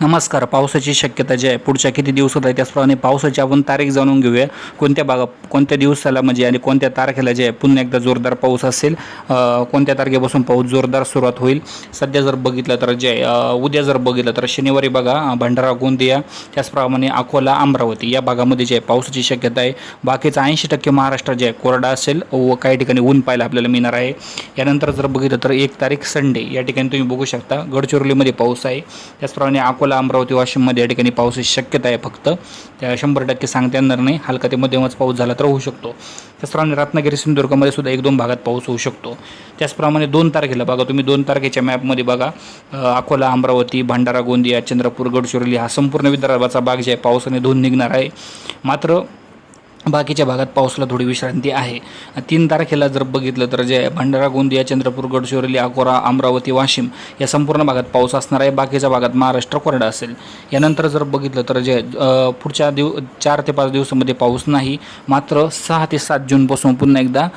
नमस्कार पावसाची शक्यता जी आहे पुढच्या किती दिवसात आहे त्याचप्रमाणे पावसाची आपण तारीख जाणून घेऊया. कोणत्या भागा कोणत्या दिवसाला म्हणजे आणि कोणत्या तारखेला जे आहे पुन्हा एकदा जोरदार पाऊस असेल कोणत्या तारखेपासून पाऊस जोरदार सुरुवात होईल? सध्या जर बघितलं तर जे आहे, उद्या जर बघितलं तर शनिवारी बघा भंडारा गोंदिया त्याचप्रमाणे अकोला अमरावती या भागामध्ये जे आहे पावसाची शक्यता आहे. बाकीचा ऐंशी टक्के महाराष्ट्र जे आहे कोरडा असेल व काही ठिकाणी ऊन पाहायला आपल्याला मिळणार आहे. यानंतर जर बघितलं तर एक तारीख संडे या ठिकाणी तुम्ही बघू शकता गडचिरोलीमध्ये पाऊस आहे. त्याचप्रमाणे अकोला अमरावती वाशिममध्ये या ठिकाणी पावसाची शक्यता आहे फक्त. त्या शंभर टक्के सांगता येणार नाही. हलका ते मध्यमच पाऊस झाला तर होऊ शकतो. त्याचप्रमाणे रत्नागिरी सिंधुदुर्गमध्ये सुद्धा एक दोन भागात पाऊस होऊ शकतो. त्याचप्रमाणे दोन तारखेला बघा तुम्ही दोन तारखेच्या मॅपमध्ये बघा. अकोला अमरावती भंडारा गोंदिया चंद्रपूर गडचिरोली हा संपूर्ण विदर्भाचा भाग जे आहे पावसाने धुवून निघणार आहे. मात्र बाकीच्या भागात पावसाला थोडी विश्रांती आहे. तीन तारखेला जर बघितलं तर जे भंडारा गोंदिया चंद्रपूर गडचिरोली अकोला अमरावती वाशिम या संपूर्ण भागात पाऊस असणार आहे. बाकीच्या भागात महाराष्ट्र कोरडा असेल. यानंतर जर बघितलं तर जे पुढच्या दिव चार ते पाच दिवसामध्ये पाऊस नाही. मात्र सहा ते सात जूनपासून पुन्हा एकदा